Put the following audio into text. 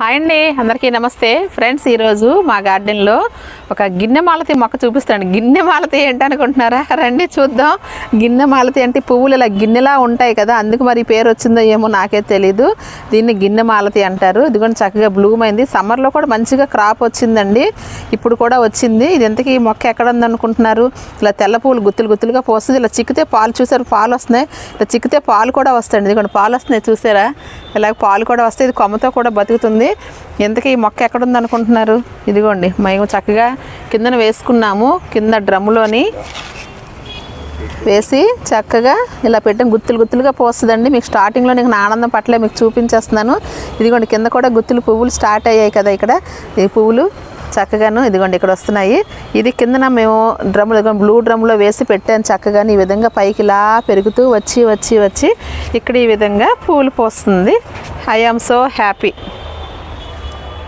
Hi అండి అందరికీ నమస్తే. ఫ్రెండ్స్ ఈరోజు మా గార్డెన్లో ఒక గిన్నె మాలతి మొక్క చూపిస్తాను గిన్నె మాలతి ఏంటనుకుంటున్నారా? రండి చూద్దాం. గిన్నె మాలతి అంటే పువ్వులు ఇలా గిన్నెలా ఉంటాయి కదా అందుకు మరి ఈ పేరు వచ్చిందో ఏమో నాకే తెలీదు. దీన్ని గిన్నె మాలతి అంటారు. ఇదిగోండి చక్కగా బ్లూమ్ అయింది. సమ్మర్లో కూడా మంచిగా క్రాప్ వచ్చిందండి. ఇప్పుడు కూడా వచ్చింది. ఇది ఎంతకీ ఈ మొక్క ఎక్కడ ఉందనుకుంటున్నారు? ఇలా తెల్ల పువ్వులు గుత్తులు గుత్తులుగా పోస్తుంది. ఇలా చిక్కితే పాలు చూసారు పాలు వస్తున్నాయి. ఇలా చిక్కితే పాలు కూడా వస్తాయండి. ఇదిగోండి పాలు వస్తున్నాయి చూసారా? ఇలాగ పాలు కూడా వస్తాయి. ఇది కొమ్మతో కూడా బతుకుతుంది. ఎంతకీ ఈ మొక్క ఎక్కడ ఉంది అనుకుంటున్నారు ఇదిగోండి మేము చక్కగా కిందన వేసుకున్నాము. కింద డ్రమ్ములోని వేసి చక్కగా ఇలా పెట్టాం గుత్తులు గుత్తులుగా పోస్తుందండి. మీకు స్టార్టింగ్లో నేను ఆనందం పట్లే మీకు చూపించేస్తున్నాను. ఇదిగోండి కింద కూడా గుత్తులు పువ్వులు స్టార్ట్ అయ్యాయి కదా ఇక్కడ. ఈ పువ్వులు చక్కగాను ఇదిగోండి ఇక్కడ వస్తున్నాయి. ఇది కిందన మేము డ్రమ్లో బ్లూ డ్రమ్లో వేసి పెట్టాను చక్కగాను. ఈ విధంగా పైకి ఇలా పెరుగుతూ వచ్చి వచ్చి వచ్చి ఇక్కడ ఈ విధంగా పూలు పోస్తుంది. I am so happy